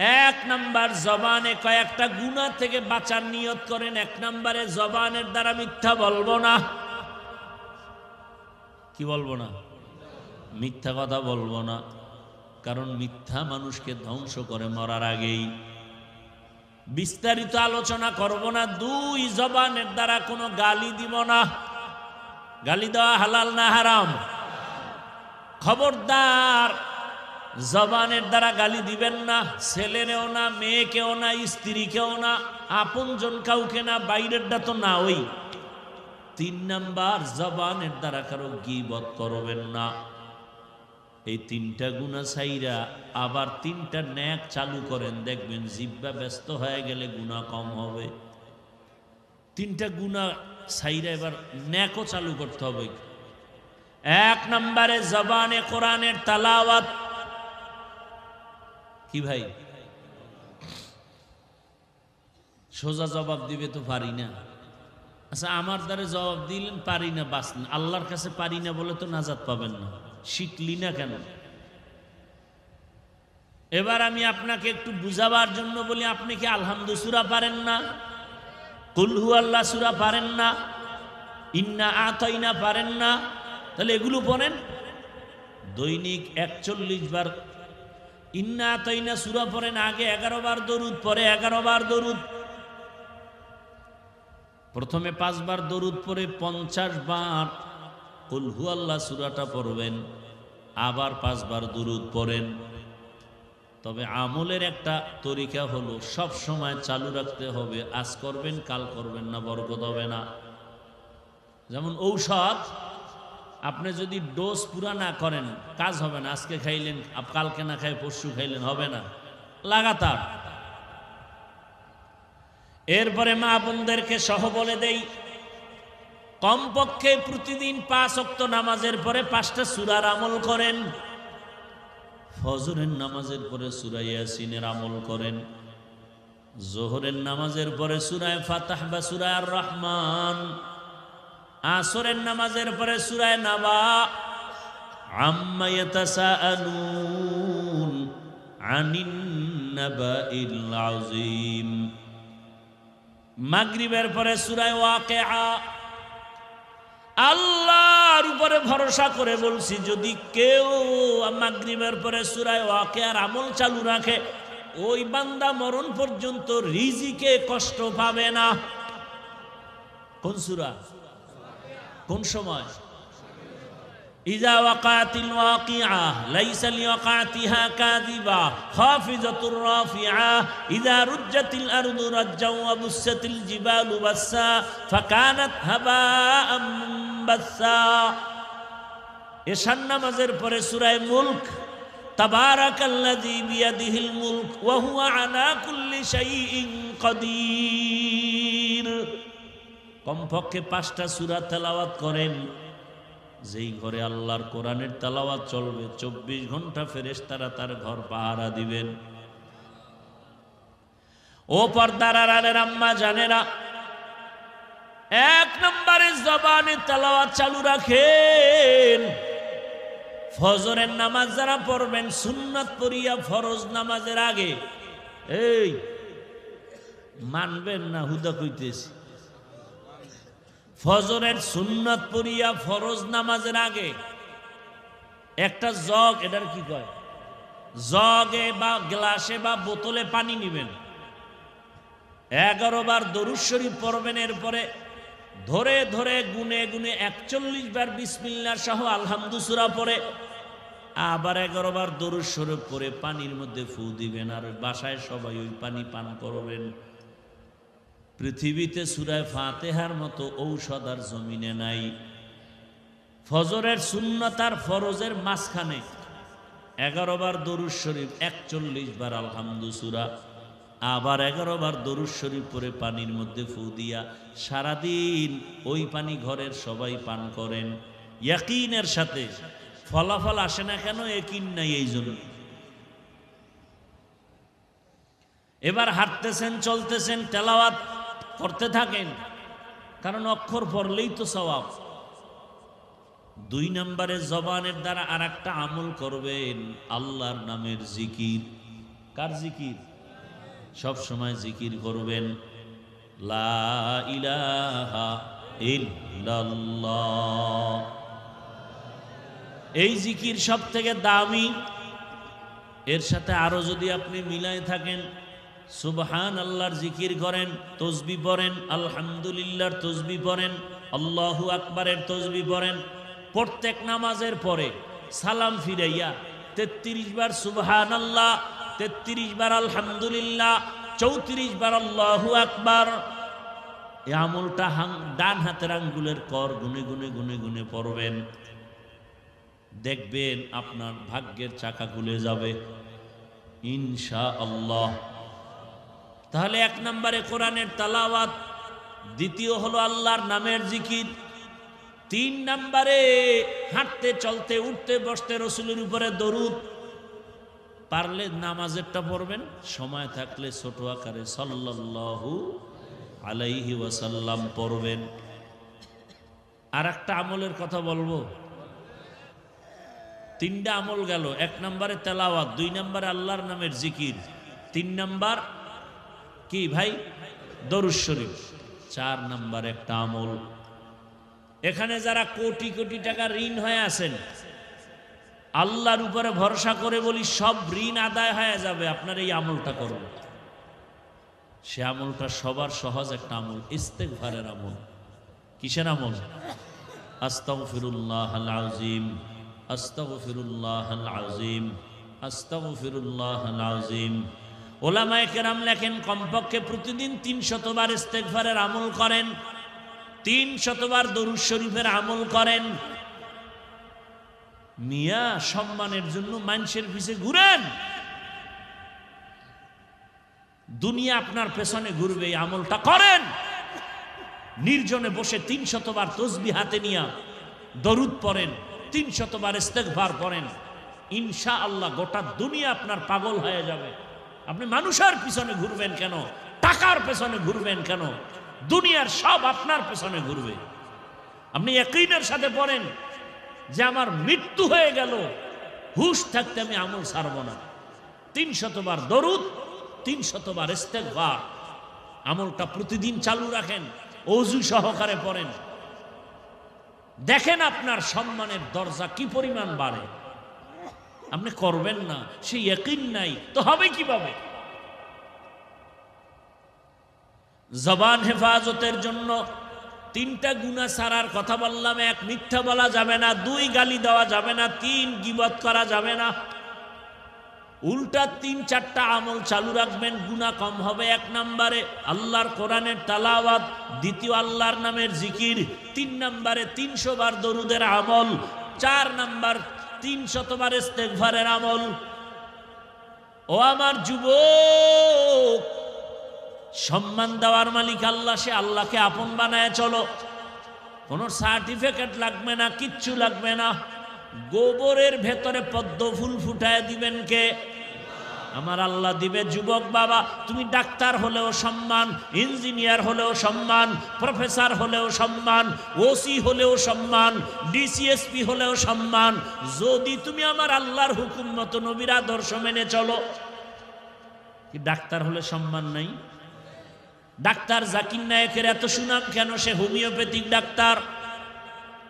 এক নাম্বার জবানে কয়েকটা গুণা থেকে বাঁচার নিয়ত করেন, এক নাম্বারে জবানের দ্বারা মিথ্যা বলব না। কি বলব না? মিথ্যা কথা বলব না, কারণ মিথ্যা মানুষকে ধ্বংস করে মরার আগেই। বিস্তারিত আলোচনা করব না, দুই জবানের দ্বারা কোনো গালি দিব না। গালি দেওয়া হালাল না হারাম? খবরদার জবানের দ্বারা গালি দিবেন না ছেলেরেও না মেয়েকেও না স্ত্রীকেও না, আপন আপনজন কাউকে না বাইরেরটা তো না ওই। তিন নাম্বার, জবানের দ্বারা কারও গিবত করবেন না। এই তিনটা গুণা সাইরা আবার তিনটা ন্যাক চালু করেন, দেখবেন জিব্বা ব্যস্ত হয়ে গেলে গুণা কম হবে। তিনটা গুণা সাইরা এবার ন্যাকও চালু করতে হবে। এক নম্বরে জবানে কোরআনের তালাওয়াত কি ভাই? সোজা জবাব দিবে তো পারি না। আচ্ছা আমার দ্বারা জবাব দিলেন, পারি না বাস আল্লাহর কাছে পারি না বলে তো নাজাত পাবেন না। শিখলি না কেন? এবার আমি আপনাকে একটু বুঝাবার জন্য বলি, আপনি কি আলহামদু সুরা পারেন না? কুলহু আল্লাহ সুরা পারেন না? ইন্না আতইনা পারেন না? তাহলে এগুলো পড়েন। দৈনিক একচল্লিশ বার ইন্না আতইনা সুরা পড়েন আগে এগারো বার দরুদ, পরে এগারো বার দরুদ। প্রথমে পাঁচবার দরুদ, পরে পঞ্চাশ বার। কুলহু আল্লাহ সুরাটা পড়বেন। আবার পাঁচবার দরুদ পড়েন। তবে আমলের একটা তরিকা হলো, সব সময় চালু রাখতে হবে। আজ করবেন, কাল করবেন না, বরকত হবে না। যেমন ঔষধ আপনি যদি ডোজ পুরা না করেন, কাজ হবে না। আজকে খাইলেন কালকে না খাই পরশু খাইলেন, হবে না। লাগাতার। এরপরে মা বোনদেরকে সহ বলে দেই, কমপক্ষে প্রতিদিন পাঁচ অক্ত নামাজের পরে পাঁচটা সুরার আমল করেন। ফজরের নামাজের পরে সুরাই ইয়াসিনের আমল করেন। জোহরের নামাজের পরে সুরায় ফাতাহ বা সুরায় রহমান আসরের নামাজের পরে সুরায় নাবা। মাগরিবের পরে সুরায় ওয়াকিআ। আল্লাহর উপরে ভরসা করে বলছি, যদি কেউ মাগরিবের পরে সুরায় ওয়াকে আর আমল চালু রাখে, ওই বান্দা মরণ পর্যন্ত রিজিকে কষ্ট পাবে না। কোন সুরা? কোন সময়? ইজা ওয়াকাতিল ওয়াকিআ, লাইসা লিওয়াকাতিহা কাযিবা, হাফিজাতুর রাফিআ, ইজা রুজ্জাতিল আরদু রাজ্জাও ওয়া বুসাতিল জিবালু বাসা ফাকানাত হাবাআম বাসা এশান পরে সূরা মুলক, তাবারাকাল্লাযী বিয়াদিহিল মুলক, ওয়া হুয়া আলা কুল্লি শাইইন কাদির। কমপক্ষে পাঁচটা সুরা তেলাওয়াত করেন। যেই ঘরে আল্লাহর কোরআনের তেলাওয়াত চলবে, চব্বিশ ঘণ্টা ফেরেশতারা তার ঘর পাহারা দিবেন। ও পর্দার আড়ালের আম্মা জানেরা, এক নম্বরে জবানে তেলাওয়াত চালু রাখেন। ফজরের নামাজ যারা পড়বেন, সুন্নাত পড়িয়া ফরজ নামাজের আগে। এই, মানবেন না, হুদা কইতেছি। ফজরের সুন্নত পড়িয়া ফরজ নামাজের আগে একটা জগ, এটার কি কয়? জগে বা গ্লাসে বা বোতলে পানি নিবেন। এগারো বার দরুদ শরীফ পড়বেন, এরপরে ধরে ধরে গুনে গুনে একচল্লিশ বার বিসমিল্লা সহ আলহামদু সুরা পড়ে, আবার এগারো বার দরুদ শরীফ পরে পানির মধ্যে ফু দিবেন, আর বাসায় সবাই ওই পানি পান করবেন। পৃথিবীতে সুরায় ফাতেহার মতো ঔষধ আর জমিনে নাই। ফজরের সুন্নতার ফরজের মাঝখানে এগারো বার দরুদ শরীফ, একচল্লিশ বার আলহামদু সুরা আবার এগারো বার দরুদ শরীফ পরে পানির মধ্যে ফু দিয়া সারাদিন ওই পানি ঘরের সবাই পান করেন। ইয়াকিনের সাথে ফলাফল আসে না কেন? একিন নাই এই জন্য। এবার হাঁটতেছেন, চলতেছেন, তেলাওয়াত করতে থাকেন। কারণ অক্ষর পড়লেই তো সবাব দুই নম্বরে জবানের দ্বারা আর একটা আমল করবেন, আল্লাহর নামের জিকির। কার জিকির? সব সময় জিকির করবেন। লা ইলাহা এই জিকির সব থেকে দামি। এর সাথে আরও যদি আপনি মিলাই থাকেন সুবহান আল্লাহর জিকির করেন, তসবি পড়েন, আলহামদুলিল্লাহর তসবি পড়েন, আল্লাহু আকবারের তসবি পড়েন। প্রত্যেক নামাজের পরে সালাম ফিরাইয়া তেত্রিশ বার সুবহান আল্লাহ তেত্রিশ বার আলহামদুলিল্লাহ, চৌত্রিশ বার আল্লাহু আকবার। এই আমলটা হাং ডান হাতের আঙ্গুলের কর গুনে গুনে গুনে গুনে পড়বেন। দেখবেন আপনার ভাগ্যের চাকা খুলে যাবে। ইনশা আল্লাহ তাহলে এক নম্বরে কোরআনের তালাওয়াত, দ্বিতীয় হলো আল্লাহর নামের জিকির, তিন নম্বরে হাঁটতে, চলতে, উঠতে, বসতে, রসুলের উপরে দরুদ। পারলে নামাজেরটা পড়বেন, সময় থাকলে ছোট আকারে সাল্লাল্লাহু আলাইহি ওয়াসাল্লাম পড়বেন। আর একটা আমলের কথা বলব। তিনটা আমল গেল, এক নম্বরে তেলাওয়াত, দুই নম্বরে আল্লাহর নামের জিকির, তিন নাম্বার কি ভাই? দরুদ চার নাম্বার একটা আমল। এখানে যারা কোটি কোটি টাকা ঋণ হয়ে আছেন, আল্লাহর উপরে ভরসা করে বলি সব ঋণ আদায় হয়ে যাবে, আপনার এই আমলটা করুন। সে আমলটা সবার সহজ একটা আমল ইস্তেকভারের আমল। কিসের আমল? আস্তাগফিরুল্লাহ আল আজিম আস্তাগফিরুল্লাহ আল আজিম আস্তাগফিরুল্লাহ আল আজিম ওলামায়ে কেরাম লেখেন, কমপক্ষে প্রতিদিন তিন শতবার ইস্তেগফারের আমল করেন তিন শতবার দরুদ শরীফের আমল করেন। মিয়া সম্মানের জন্য মানুষের পিছে ঘুরেন। দুনিয়া আপনার পেছনে ঘুরবে, এই আমলটা করেন। নির্জনে বসে তিন শতবার তসবি হাতে নিয়া দরুদ পড়েন তিন শতবার ইস্তেকভার পড়েন। ইনশা আল্লাহ গোটা দুনিয়া আপনার পাগল হয়ে যাবে। আপনি মানুষের পিছনে ঘুরবেন কেন? টাকার পেছনে ঘুরবেন কেন? দুনিয়ার সব আপনার পেছনে ঘুরবে। আপনি একইনের সাথে পড়েন যে আমার মৃত্যু হয়ে গেল, হুশ থাকতে আমি আমল ছাড়ব না। তিন শতবার দরুদ তিন শতবার ইস্তেকবার আমলটা প্রতিদিন চালু রাখেন, অজু সহকারে পড়েন। দেখেন আপনার সম্মানের দরজা কি পরিমাণ বাড়ে। আপনি করবেন না সেই একই নাই, তো হবে কীভাবে? জবান হেফাজতের জন্য তিনটা গুণা সারার কথা বললাম, এক মিথ্যা বলা যাবে না, দুই গালি দেওয়া যাবে না, তিন গিবত করা যাবে না। উল্টা তিন চারটা আমল চালু রাখবেন গুণা কম হবে এক নম্বরে আল্লাহর কোরআনের তালাওয়াত, দ্বিতীয় আল্লাহর নামের জিকির, তিন নম্বরে তিনশো বার দরুদের আমল, চার নাম্বার তিন শতবার ইস্তেকভারের আমল। ও আমার যুবক, সম্মান দেওয়ার মালিক আল্লাহ, সে আল্লাহকে আপন বানায় চলো। কোনো সার্টিফিকেট লাগবে না, কিচ্ছু লাগবে না। গোবরের ভেতরে পদ্ম ফুল ফুটায় দিবেন কে? আমার আল্লাহ দিবে যুবক বাবা, তুমি ডাক্তার হলেও সম্মান, ইঞ্জিনিয়ার হলেও সম্মান, প্রফেসর হলেও সম্মান ওসি হলেও সম্মান ডিসিএসপি হলেও সম্মান। যদি তুমি আমার আল্লাহর হুকুম মতো নবীর আদর্শ মেনে চলো, কি ডাক্তার হলে সম্মান নাই? ডাক্তার জাকির নায়কের এত সুনাম কেন সে হোমিওপ্যাথিক ডাক্তার?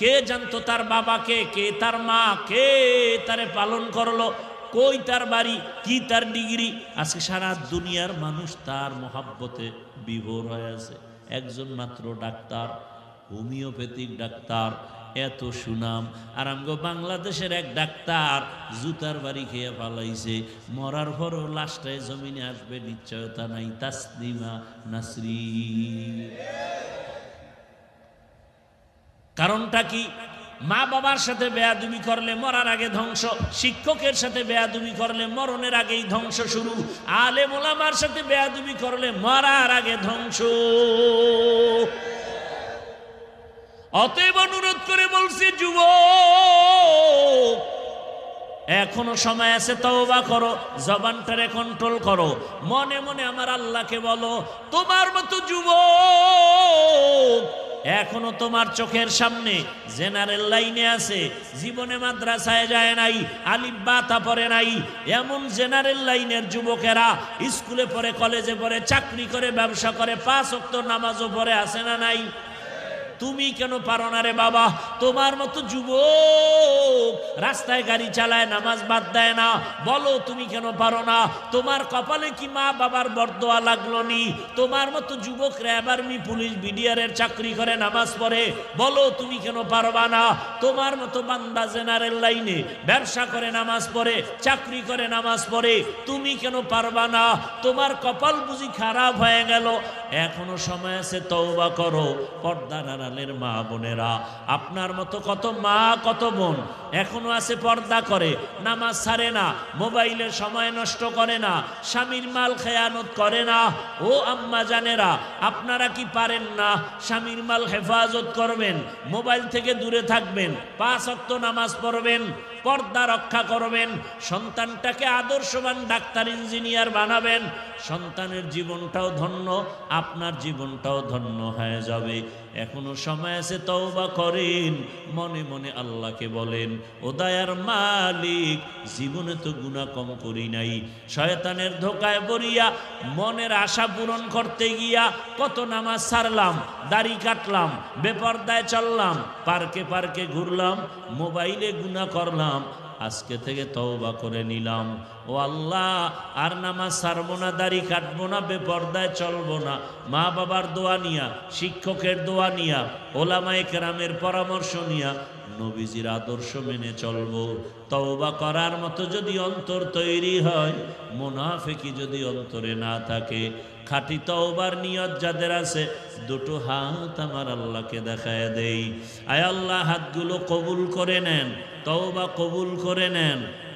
কে জানতো তার বাবাকে, কে তার মা, কে তারে পালন করল? কই তার বাড়ি? কি তার ডিগ্রি? আজকে সারা দুনিয়ার মানুষ তার মহাব্বতে বিভোর হয়ে আছে। একজন মাত্র ডাক্তার, হোমিওপ্যাথিক ডাক্তার, এত সুনাম। আর আমগো বাংলাদেশের এক ডাক্তার জুতার বাড়ি খেয়ে পালাইছে মরার পরও লাস্টায় জমিনে আসবে, নিশ্চয়তা নাই। তাসলিমা নাসরি। কারণটা কি? মা বাবার সাথে বেয়াদুমি করলে মরার আগে ধ্বংস, শিক্ষকের সাথে বেয়াদুমি করলে মরণের আগেই ধ্বংস শুরু আলে মোলামার সাথে বেয়াদুমি করলে মরার আগে ধ্বংস। অতএব অনুরোধ করে বলছি যুব এখনও সময় আছে, তওবা করো, জবানটারে কন্ট্রোল করো। মনে মনে আমার আল্লাহকে বলো, তোমার মতো যুবক এখনও তোমার চোখের সামনে জেনারেল লাইনে আছে, জীবনে মাদ্রাসায় যায় নাই, আলিফ বাতা পরে নাই। এমন জেনারেল লাইনের যুবকেরা স্কুলে পড়ে, কলেজে পড়ে, চাকরি করে, ব্যবসা করে, পাঁচ অক্ত নামাজও পড়ে আসে না নাই? তুমি কেন পারো না রে বাবা? তোমার মতো যুবক রাস্তায় গাড়ি চালায়, নামাজ বাদ দেয় না। বলো, তুমি কেন পারো না? তোমার কপালে কি মা বাবার বরদোয়া লাগল নি? তোমার মতো যুবক র্যাব আর্মি পুলিশ বিডিআরের চাকরি করে, নামাজ পড়ে। বলো, তুমি কেন পারবা না? তোমার মতো বান্দা জেনারেল লাইনে ব্যবসা করে, নামাজ পড়ে, চাকরি করে, নামাজ পড়ে। তুমি কেন পারবা না? তোমার কপাল বুঝি খারাপ হয়ে গেল। এখনও সময় আছে, তওবা করো। পর্দার আড়ালের মা বোনেরা। আপনার মতো কত মা, কত বোন এখনও আছে পর্দা করে, নামাজ ছাড়ে না মোবাইলের সময় নষ্ট করে না, স্বামীর মাল খেয়ানত করে না। ও আম্মা জানেরা, আপনারা কি পারেন না স্বামীর মাল হেফাজত করবেন, মোবাইল থেকে দূরে থাকবেন, পাঁচ অক্ত নামাজ পড়বেন? পর্দা রক্ষা করবেন, সন্তানটাকে আদর্শবান ডাক্তার, ইঞ্জিনিয়ার বানাবেন, সন্তানের জীবনটাও ধন্য, আপনার জীবনটাও ধন্য হয়ে যাবে। এখনও সময় আছে, তওবা করেন, মনে মনে আল্লাহকে বলেন, ও দয়ার মালিক, জীবনে তো গুণা কম করি নাই। শয়তানের ধোকায় পড়িয়া, মনের আশা পূরণ করতে গিয়া, কত নামাজ ছাড়লাম দাড়ি কাটলাম, বেপর্দায় চললাম, পার্কে পার্কে ঘুরলাম, মোবাইলে গুণা করলাম আজকে থেকে তওবা করে নিলাম। ও আল্লাহ, আর নামাজ সারবো না, দাড়ি কাটবো না, বেপর্দায় চলবো না। মা বাবার দোয়া নিয়া, শিক্ষকের দোয়া নিয়া, ওলামায়ে কেরামের পরামর্শ নিয়া নবীজির আদর্শ মেনে চলবো। তওবা করার মতো যদি অন্তর তৈরি হয়, মোনাফেকি যদি অন্তরে না থাকে, খাঁটি তওবার নিয়ত যাদের আছে, দুটো হাত আমার আল্লাহকে দেখায় দেই। আয় আল্লাহ, হাতগুলো কবুল করে নেন, তওবা কবুল করে নেন।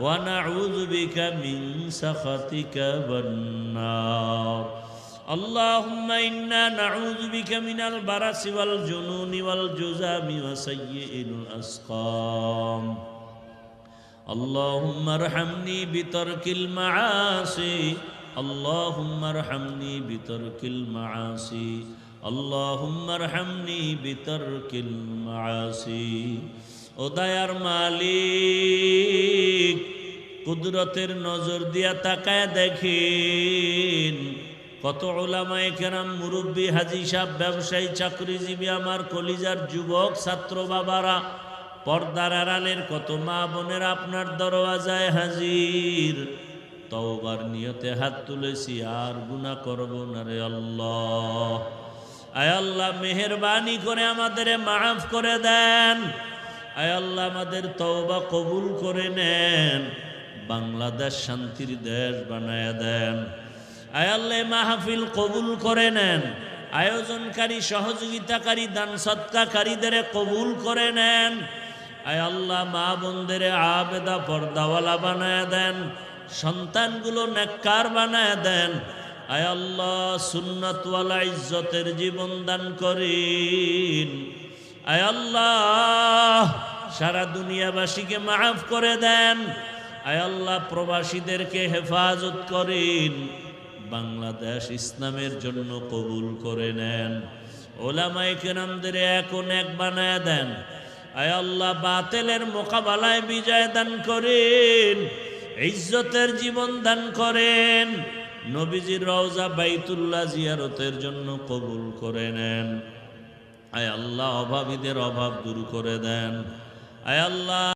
ونعوذ بك من سخطك والنار. اللهم إنا نعوذ بك من البرس والجنون والجزام وسيء الأسقام. اللهم ارحمني بترك المعاصي. اللهم ارحمني بترك المعاصي. اللهم ارحمني بترك المعاصي. ও মালিক কুদরতের নজর দিয়া তাকায় দেখেন, কত ওলামায় কেরাম মুরব্বী হাজি সাহ ব্যবসায়ী, চাকরিজীবী, আমার কলিজার যুবক, ছাত্র বাবারা, পর্দার আড়ালের কত মা বোনের আপনার দরওয়াজায় হাজির। তওবার নিয়তে হাত তুলেছি, আর গুনাহ করব না রে আল্লাহ। আয় আল্লাহ, মেহরবানি করে আমাদের মাফ করে দেন। আয় আল্লাহ, আমাদের তওবা কবুল করে নেন। বাংলাদেশ শান্তির দেশ বানায় দেন। আয় আল্লাহ মাহফিল কবুল করে নেন। আয়োজনকারী, সহযোগিতাকারী, দান সৎকাকারীদের কবুল করে নেন। আয় আল্লাহ, মা বোনদের আবেদা পর্দাওয়ালা বানায় দেন। সন্তানগুলো নেককার বানায় দেন। আয় আল্লাহ, সুন্নতওয়ালা ইজ্জতের জীবন দান করিন। আয় আল্লাহ, সারা দুনিয়াবাসীকে মাফ করে দেন। আয় আল্লাহ, প্রবাসীদেরকে হেফাজত করেন। বাংলাদেশ ইসলামের জন্য কবুল করে নেন। ওলামাই কেরামদের এখন এক বানায় দেন। আয় আল্লাহ, বাতেলের মোকাবেলায় বিজয় দান করেন। ইজ্জতের জীবন দান করেন। নবীজির রওজা বাইতুল্লাহ জিয়ারতের জন্য কবুল করে নেন। আয় আল্লাহ অভাবীদের অভাব দূর করে দেন। আয় আল্লাহ।